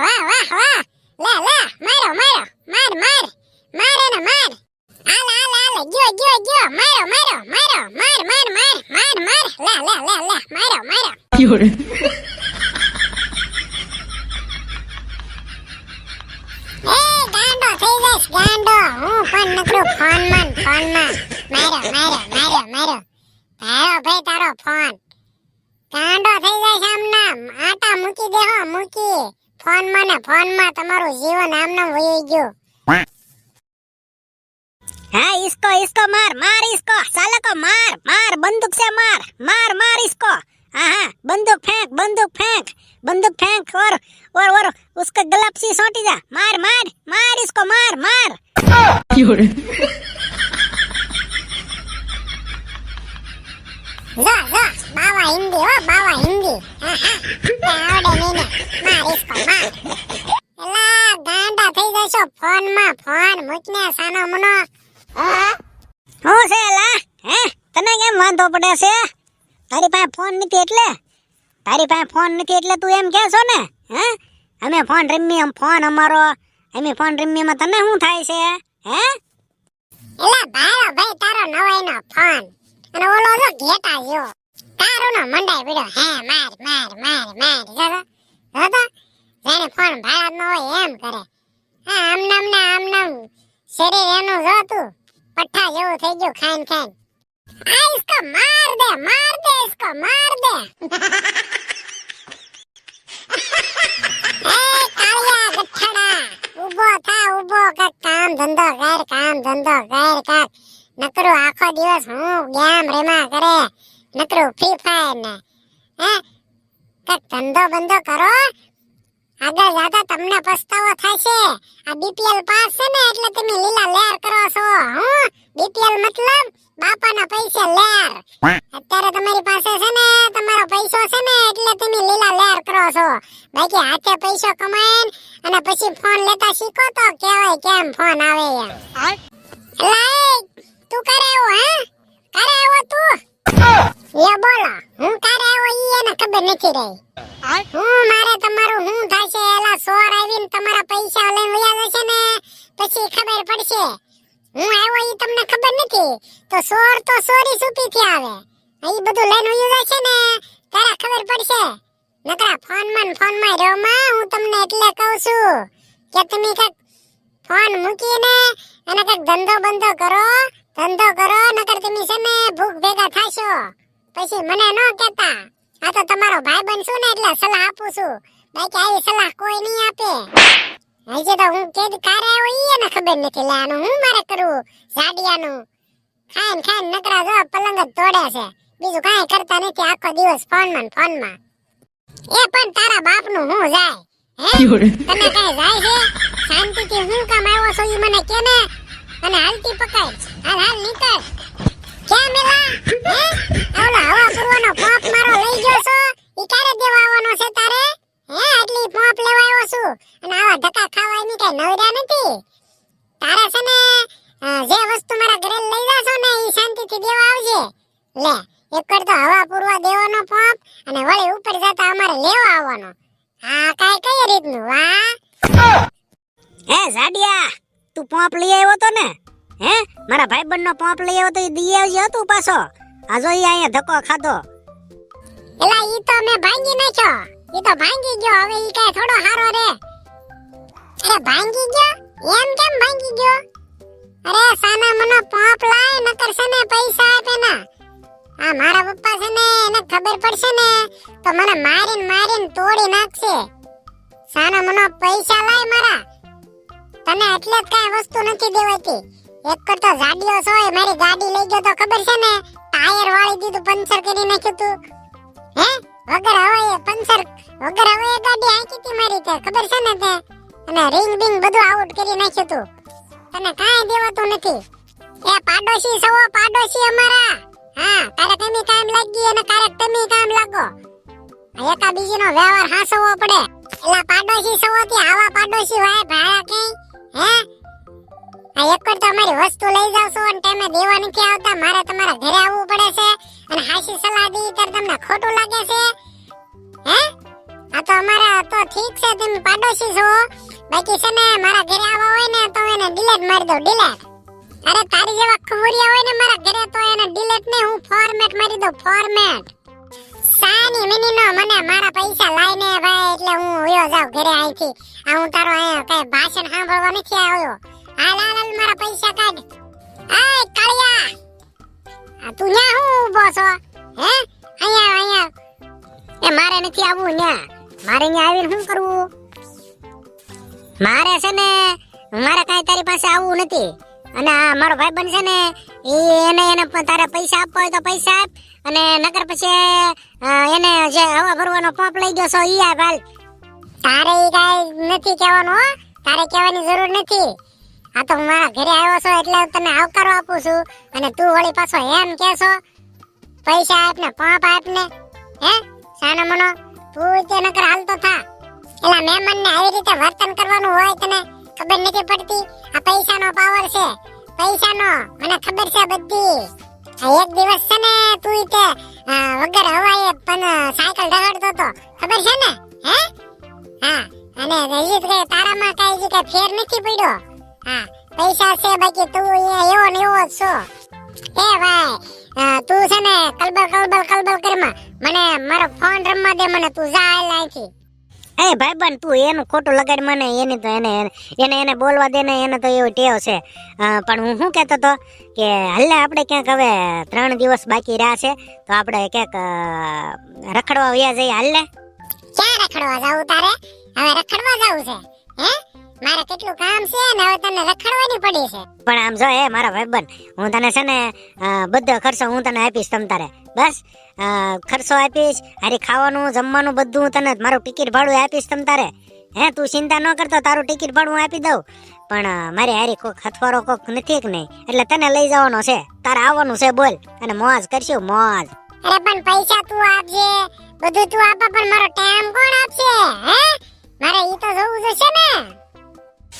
વાહ વાહ વાહ. લે લે મારો મારો માર માર માર ને માર. હાલ હાલ હાલ ગયો ગયો ગયો. મારો મારો મારો માર માર માર માર માર. લે લે લે લે મારો મારો. 有人，એ ગાંડો થઈ જઈશ ગાંડો. હું પણ નકરું ફોનમાં ફોનમાં. મારો મારો મારો મારો. તારો ભાઈ તારો ફોન. ગાંડો થઈ જઈશ આમ આટા મૂકી દેહો મૂકી. ફોન માં ને ફોન માં તમારું જીવન આમ નામ વહી ગયું हाँ इसको इसको मार मार इसको साले को मार मार बंदूक से मार मार मार इसको हाँ हाँ बंदूक फेंक बंदूक फेंक बंदूक फेंक और और और उसका गला सी सोटी जा मार मार मार इसको मार मार 有人， જો જો બાવા હિન્દી હો બાવા હિન્દી આવડે નહીં ને માર ઇસકો એલા ગાંડા થઈ જશો ફોનમાં ફોન મૂકને સાનો મનો હું છે લા હે તને કેમ વાંધો પડે છે તારી પાસે ફોન નથી એટલે તારી પાસે ફોન નથી એટલે તું એમ કહે ને હે અમે ફોન રમી ફોન અમારો અમે ફોન રમીમાં તને શું થાય છે હે એલા ભારો ભાઈ તારો નવાઈનો ફોન અને ઓલો જો ઘેટા જો તારો નો મંડાઈ પડ્યો. હે, માર માર માર માર. જોજો જોજો જેને ફોન ભાડા નો હોય એમ કરે. હા, આમ નામ ને, આમ નામ. શરીર એનું જો પઠ્ઠા જેવું થઈ ગયું ખાઈન ખાઈન. આ ઇસકો માર દે માર દે, ઇસકો માર દે. કામ ધંધો કર, કામ ધંધો આખો દિવસ હું ગેમ રેમા કરે. નકરું ફ્રી ફાયર ને. હે? કાક ધંધો બંધો કરો. આગળ જતા તમને પસ્તાવો થશે આ બીપીએલ પાસ છે ને એટલે તમે લીલા લેર કરો છો. હું? બીપીએલ મતલબ બાપાના પૈસે લેર અત્યારે તમારી પાસે છે ને તમારો પૈસો છે ને એટલે તમે લીલા લેર કરો છો. બાકી હાથે પૈસો કમાઈને અને પછી ફોન લેતા શીખો તો કેવાય કેમ ફોન આવે યાર લાઈક તું કરે એવું હે? કરે એવું તું. બોલો હું કારે આવો ઈ એને ખબર નથી રહી. હું? મારે તમારું હું થાશે એલા સોર આવીને તમારા પૈસા લઈને વયા જશે ને પછી ખબર પડશે. હું આવ્યો ઈ તમને ખબર નથી તો સોર તો સોરી સુપીથી આવે. ઈ બધું લઈને વયું જશે ને તારા ખબર પડશે. નકરા ફોનમાં ફોનમાં રહ્યો માં હું તમને એટલે કહું છું કે તમે કંઈક ફોન મૂકીને અને કંઈક ધંધો બંધો કરો ધંધો કરો નકર તમે છે ને ભૂખ ભેગા થાશો. પછી મને ન કહેતા. આ તો તમારો ભાઈ બનશું ને એટલે સલાહ આપું છું. બાકી આવી સલાહ કોઈ નહીં આપે. હજી તો હું કેદ કારે આવ્યો એને ખબર નથી. લે આનું હું મારે કરવું? ઝાડિયાનું ખાઈને ખાઈને નકરા જો પલંગ જ તોડે છે. બીજું કાંઈ કરતા નથી આખો દિવસ ફોનમાં ફોનમાં. એ પણ તારા બાપનું હું જાય. હે，તને કઈ જાય છે? શાંતિથી હું કામ આવ્યો છો એ મને કે ને અને હાલતી પકડ. હાલ હાલ નીકળ. હે? ઓલો હવા પૂરવાનો પોપ મારો લઈ ગયો છો. ઈ ક્યારે છે તારે? હે, આટલી પોપ લેવા આવ્યો છું. અને આવા ધક્કા ખાવા ની કઈ નવર્યા નથી. તારે છે ને જે વસ્તુ મારા ઘરે લઈ જાશો ને, ઈ શાંતિથી દેવા આવજે. લે, એક તો હવા પૂરવા દેવાનો અને વળી ઉપર જતા અમારે લેવા આવવાનો. હા કાઈ કઈ રીતનું વાહ હે ઝાડિયા તું પોપ લઈ આવ્યો તો ને? હે? મારા ભાઈબંધ નો પોપ લઈ આવ્યો તો એ દી આવજે તું પાછો. આ જો અહીંયા ધક્કો ખાધો. એલા, ઈ તો મેં ભાંગી નાખ્યો. ઈ તો ભાંગી ગયો. હવે ઈ કાઈ થોડો હારો રે. અરે, ભાંગી ગયો? એમ કેમ ભાંગી ગયો? અરે, સાના મનો પોપ લાય, નકર સને પૈસા આપે ના. આ મારા પપ્પા છે ને, એને ખબર પડશે ને, તો મને મારીને મારીને તોડી નાખશે. સાના મનો પૈસા લાય મારા. તને એટલે જ કાંઈ વસ્તુ નથી દેવાતી. એક કરતો જાડિયો છો એ મારી ગાડી લઈ ગયો તો ખબર છે ને? ટાયર વાળી દીધું, પંચર કરી નાખ્યું તું. હે? વગર હવાએ પંચર, વગર હવાએ ગાડી હાંકી તી મારી તે ખબર છે ને તે? અને રિંગ બિંગ બધું આઉટ કરી નાખ્યું તું. તને કાંઈ દેવાતું નથી. એ પાડોશી સવો પાડોશી અમારા. હા, તારે તમે કામ લાગી અને તારે તમે કામ લાગો. એકા બીજીનો વ્યવહાર હાસવો પડે. એલા પાડોશી સવો થી આવા પાડોશી વાય ભાડા કઈ હે? આ એક વાર તમારી વસ્તુ લઈ જાવ છો અને ટાઈમે દેવા નથી આવતા. મારે તમારા ઘરે આવવું પડે છે અને હાસી સલાહ દી ત્યારે તમને ખોટું લાગે છે. હે? આ તો અમારા તો ઠીક છે, તમે પાડોશી છો. બાકી છે ને, મારા ઘરે આવવા હોય ને, તો એને ડિલેટ મારી દો ડિલેટ અરે તારી જેવા ખબરિયા હોય ને મારા ઘરે, તો એને ડિલેટ ને હું ફોર્મેટ મારી દઉં ફોર્મેટ સાની મિની નો મને મારા પૈસા લાઈને ભાઈ, એટલે હું ઉયો જાવ ઘરે અહીંથી. આ હું તારો અહીંયા કઈ ભાષણ સાંભળવા નથી આવ્યો. એ અને મારો બન છે ને, એ એને એને તારે પૈસા આપવા હોય તો પૈસા આપ. અને નકર પછી એને જે હવા ભરવાનો પંપ લઈ ગયો છો હાલ. તારે કાંઈ નથી કહેવાનું તારે કહેવાની જરૂર નથી. આ તો હું મારા ઘરે આવ્યો છો એટલે તને આવકારો આપું છું. અને તું વળી પાછો એમ કહેશો, પૈસા આપને પાપ આપને હે, સાનો મનો, તું તે નકર હાલતો થા. એલા મહેમાન ને આવી રીતે વર્તન કરવાનું હોય તને ખબર નથી પડતી. આ પૈસાનો પાવર છે, પૈસાનો, મને ખબર છે બધી. આ એક દિવસ છે ને તું તે વગર હવાએ પણ સાયકલ રગડતો તો ખબર છે ને? હે? હા, અને રજીત કે તારામાં કઈ જે કઈ ફેર નથી પડ્યો. હા પૈસા છે બાકી તું એવો ને એવો જ છો. એ ભાઈ તું છે ને કલબલ કલબલ કલબલ કરમાં. મને મારો ફોન રમવા દે મને તું જા અહીંથી. એ ભાઈબંધ તું એનું ખોટું લગાડ મને એની તો એને એને એને બોલવા દે ને એને તો એવું ટેવ છે. પણ હું શું કહેતો હતો કે હાલે આપણે ક્યાંક હવે ત્રણ દિવસ બાકી રહ્યા છે તો આપણે ક્યાંક રખડવા વ્યા જઈએ હાલે? ક્યાં રખડવા જાવું તારે? હવે રખડવા જાવું છે હે? મારે કેટલું કામ છે ને હવે તને રખડવાની પડી છે. પણ આમ જો એ મારા ભાઈબંધ હું તને છે ને બધો ખર્ચો હું તને આપીશ તમ તારે. બસ ખર્ચો આપીશ હારી ખાવાનું જમવાનું બધું હું તને મારું ટિકિટ ભાડું આપીશ તમ તારે. હે તું ચિંતા ન કરતો તારું ટિકિટ ભાડું હું આપી દઉં. પણ મારે હારી કોક હથવારો કોક નથી કે નહીં? એટલે તને લઈ જવાનો છે. તારે આવવાનું છે બોલ. અને મોજ કરશું મોજ. અરે પણ પૈસા તું આપજે. બધું તું આપે પણ મારો ટાઈમ કોણ આપશે? હે? મારે ઈ તો જોવું જોશે ને.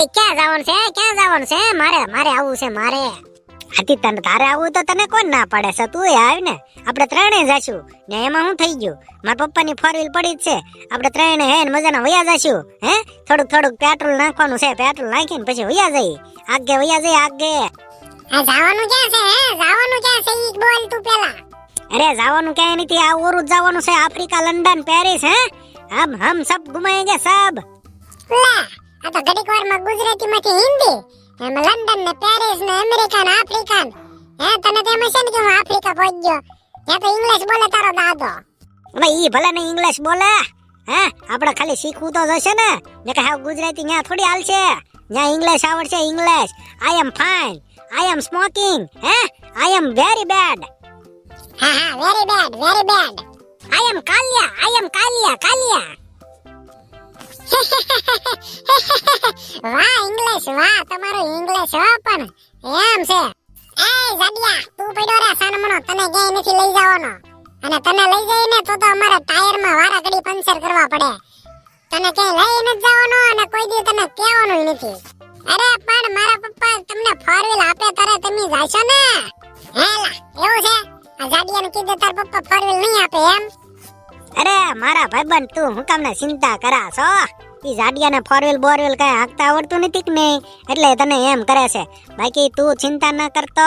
એ ક્યાં જવાનું છે? ક્યાં જવાનું છે? મારે મારે આવવું છે મારે. આથી તને તારે આવવું તો તને કોણ ના પાડે? છે તું આવ ને આપણે ત્રણેય જશું. ને એમાં હું થઈ ગયું? મારા પપ્પાની ફોર વ્હીલ પડી જ છે. આપણે ત્રણે હે ને મજાના વયા જશું હે? થોડુંક થોડુંક પેટ્રોલ નાખવાનું છે. પેટ્રોલ નાખીને પછી વયા જઈ આગે વયા જઈ આગે. આ જવાનું ક્યાં છે હે? જવાનું ક્યાં છે ઈ બોલ તું પેલા. અરે જવાનું ક્યાંય નથી આ ઓરું જવાનું છે. આફ્રિકા લંડન પેરિસ હે? હમ હમ સબ ઘુમાएंगे સબ. લે. આ તો ઘડીક વારમાં ગુજરાતીમાંથી હિન્દી એમ લંડન ને પેરિસ ને અમેરિકા ને આફ્રિકા હે તને તો એમ છે ને કે હું આફ્રિકા પહોંચ ગયો. ત્યાં તો ઇંગ્લિશ બોલે તારો દાદો. હવે ઈ ભલે ને ઇંગ્લિશ બોલે હે આપણે ખાલી શીખવું તો જશે ને. ને કે હાવ ગુજરાતી ન્યા થોડી હાલશે. ન્યા ઇંગ્લિશ આવડશે English I am fine I am smoking હે આઈ એમ વેરી બેડ હા હા very bad very bad I am Kaliya I am Kaliya Kaliya વાહ ઇંગ્લિશ વાહ, તમારું ઇંગ્લિશ હો, પણ એમ છે. એ જાડિયા, તું પડ્યો રે, સાનમણો, તને ક્યાંય નથી લઈ જવાનો. અને તને લઈ જઈને તો તો અમારે ટાયરમાં વારા ઘડી પંચર કરવા પડે. તને ક્યાંય લઈ નથી જવાનો અને કોઈ દી તને કહેવાનું નથી. અરે, પણ મારા પપ્પા તમને ફોર વ્હીલ આપે તારે તમે જાશો ને? હેલા, એવું છે? આ જાડિયાને કીધું તાર પપ્પા ફોર વ્હીલ નહીં આપે એમ? અરે, મારા ભાઈબંધ, તું હું કામને ચિંતા કરા છો ઈ જાડિયાને ફોર વ્હીલ બોર વ્હીલ કઈ હાંકતા આવડતું નથી કે નહીં? એટલે તને એમ કરે છે, બાકી તું ચિંતા ન કરતો.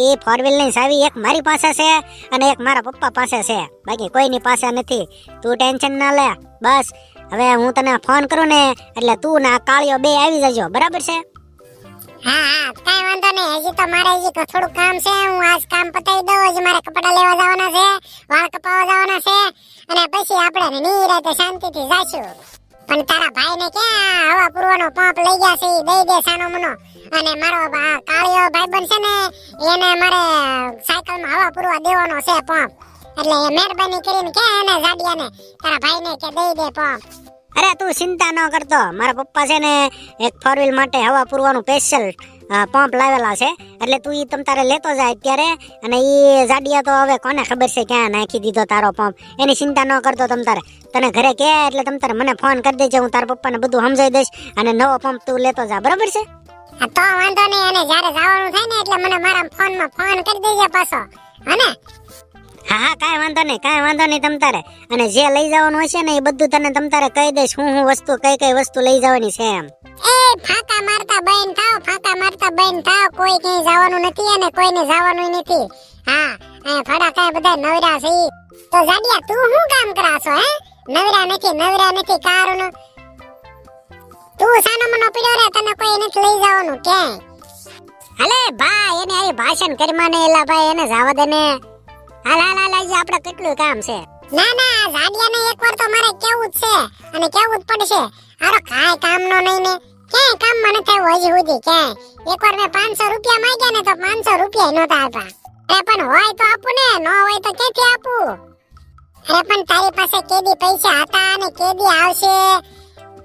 એ ફોર વ્હીલની સાવી એક મારી પાસે છે અને એક મારા પપ્પા પાસે છે. બાકી કોઈની પાસે નથી. તું ટેન્શન ના લે. બસ, હવે હું તને ફોન કરું ને, એટલે તું ના કાળિયો બે આવી જજો. બરાબર છે? હા હા, કાંઈ વાંધો નહીં. હજી તો મારે હજી થોડું કામ છે. હું આજ કામ પતાવી દઉં. હજી મારે કપડાં લેવા જવાના છે, વાળ કપાવવા જવાના છે. અને પછી આપણે નિરાતે શાંતિથી જાશું. પણ તારા ભાઈને ક્યાં હવા પૂરવાનો પંપ લઈ ગયા છે દઈ દે સાનો મનો અને મારો કાળિયો ભાઈબંધ છે ને, એને મારે સાયકલમાં હવા પૂરવા દેવાનો છે પંપ. એટલે મહેરબાની કરીને કે એને જાડિયાને? તારા ભાઈને કે દઈ દે પંપ. અરે તું ચિંતા ન કરતો. મારા પપ્પા છે ને, એક ફોર માટે હવા પૂરવાનું સ્પેશિયલ પંપ લાવેલા છે. એટલે તું ઈ તમ તારે લેતો જાય અત્યારે, અને ઈ જાડિયા તો હવે કોને ખબર છે ક્યાં નાખી દીધો તારો પંપ? એની ચિંતા ન કરતો તમ તારે. તને ઘરે કે એટલે તમ તારે મને ફોન કરી દેજે, હું તારા પપ્પાને બધું સમજાવી દઈશ, અને નવો પંપ તું લેતો જા. બરાબર છે? તો વાંધો નહીં. અને જ્યારે જવાનું થાય ને એટલે મને મારા ફોનમાં ફોન કરી દેજે પાછો. હને? હા હા કાંઈ વાંધો નહીં કાંઈ વાંધો નહીં તમ તારે. અને જે લઈ જવાનું હશે ને એ બધું તને તમ તારે કહી દઈશ હું હું વસ્તુ કઈ કઈ વસ્તુ લઈ જવાની છે એમ. એ ફાકા મારતા બેન થાવ ફાકા મારતા બેન થાવ કોઈ ક્યાંય જવાનું નથી અને કોઈને જવાનું નથી. હા અહીંયા ફડા કાંઈ બધા નવરા છે તો જાડિયા તું શું કામ કરાશો હે? નવરા નથી નવરા નથી કારનું. તું સાનો મનો પીડ્યો રે તને કોઈ નથી લઈ જવાનું ક્યાંય. હાલે ભાઈ એને આવી ભાષણ કરી માને એલા ભાઈ એને જવા દે ને. હાલ હાલ હાલ આજે આપણે કેટલું કામ છે. ના ના જાડિયાને એકવાર તો મારે કેવું જ છે, અને કેવું જ પડશે. આરો કાંઈ કામનો નહીં ને. ક્યાંય કામ મને આવ્યું હજી સુધી, ક્યાંય. એકવાર મેં પાંચસો રૂપિયા માંગ્યા ને તો પાંચસો રૂપિયા નહોતા આપ્યા. અરે, પણ હોય તો આપું ને, ન હોય તો ક્યાંથી આપું? અરે, પણ તારી પાસે કેદી પૈસા હતા અને કેદી આવશે?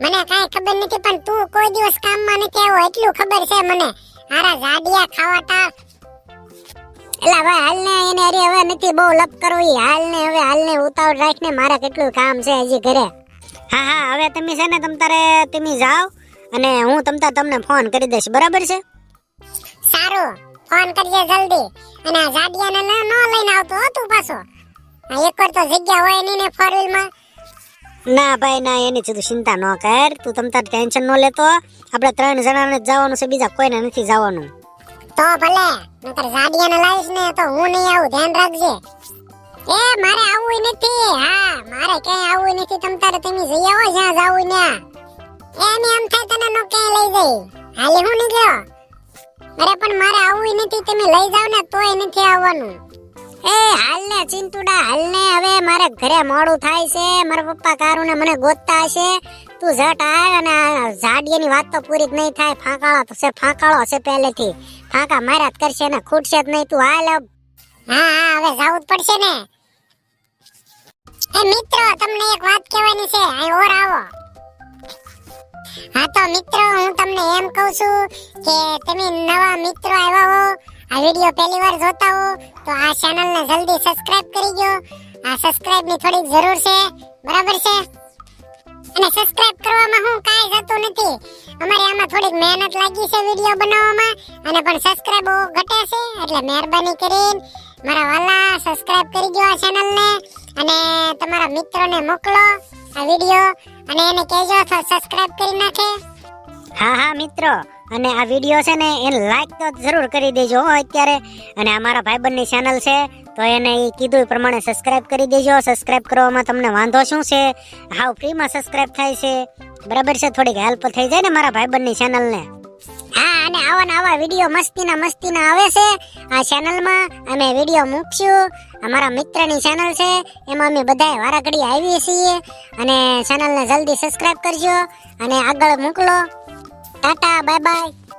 મને કાંઈ ખબર નથી, પણ તું કોઈ દિવસ કામમાં નથી આવ્યો, એટલું ખબર છે મને. આરા જાડિયા ખાવાટા એલા ભાઈ હાલ ને એને અરે હવે નથી બહુ લપ કરવી હાલ ને હવે હાલ ને ઉતાવળ રાખને મારે કેટલું કામ છે હજી ઘરે. હા હા હવે તમે છે ને તમ તારે તમે જાઓ અને હું તમતા તમને ફોન કરી દઈશ. બરાબર છે? સારું. ફોન કરજે જલ્દી. અને આ જાડિયાને ન ન લઈને આવતો હો તું પાછો. આ એકવાર તો જગ્યા હોય નહીં ને ફોર ના ભાઈ ના એની તું ચિંતા ન કર. તું તમ તાર ટેન્શન ન લેતો. આપણે ત્રણ જણાને જ જવાનું છે બીજા કોઈને નથી જવાનું. તો ભલે, નકર જાડિયાને લાવીશ ને તો હું નહીં આવું, ધ્યાન રાખજે. એ, મારે આવું નથી. હા, મારે ક્યાંય આવું નથી. તમ તારે તમે જઈ આવો, જ્યાં જાવું ત્યાં. એમ એમ થાય તને નો ક્યાંય લઈ જઈ. હાલે હું નીકળ્યો અરે, પણ મારે આવું નથી. તમે લઈ જાવ ને તોય નથી આવવાનું. એ, હાલ ને ચિંતુડા હાલ ને. હવે મારે ઘરે મોડું થાય છે. મારા પપ્પા કારું ને મને ગોતતા હશે. તું ઝટ આવ અને ઝાડિયાની વાત તો પૂરી જ નહીં થાય. ફાંકાળો છે ફાંકાળો છે પહેલેથી. ફાંકા માર્યા જ કરશે ને, ખૂટશે જ નહીં તું. હાલ. હા હા, હવે જાવું જ પડશે ને. એ મિત્રો, તમને એક વાત કહેવાની છે. અહીં ઓર આવો. હા, તો મિત્રો, હું તમને એમ કહું છું કે તમે નવા મિત્રો આવ્યા હો, આ વિડિયો પહેલી વાર જોતા હો, તો આ ચેનલને જલ્દી સબસ્ક્રાઇબ કરી દો આ સબસ્ક્રાઇબની થોડીક જરૂર છે. બરાબર છે? અને સબસ્ક્રાઇબ કરવામાં હું કાંઈ જતું નથી. અમારે આમાં થોડીક મહેનત લાગી છે વિડિયો બનાવવામાં, અને પણ સબસ્ક્રાઇબ ઘટે છે, એટલે મહેરબાની કરીને મારા વાલા સબસ્ક્રાઇબ કરી દો આ ચેનલને અને તમારા મિત્રોને મોકલો આ વિડિયો અને એને કહેજો તો સબસ્ક્રાઇબ કરી નાખે. હા હા, મિત્રો, અને આ વીડિયો છે ને, એને લાઈક તો જરૂર કરી દેજો અત્યારે, અને અમારા મારા ભાઈબંધની ચેનલ છે તો એને એ કીધું એ પ્રમાણે સબસ્ક્રાઇબ કરી દેજો. સબસ્ક્રાઇબ કરવામાં તમને વાંધો શું છે? હાવ ફ્રીમાં સબસ્ક્રાઇબ થાય છે. બરાબર છે? થોડીક હેલ્પ થઈ જાય ને મારા ભાઈબંધની ચેનલને હા, અને આવા આવા વીડિયો મસ્તીના મસ્તીના આવે છે. આ ચેનલમાં અમે વીડિયો મૂકશું. અમારા મિત્રની ચેનલ છે. એમાં અમે બધાય વારાઘડી આવીએ છીએ. અને ચેનલને જલ્દી સબસ્ક્રાઇબ કરજો. અને આગળ મોકલો. Tata bye bye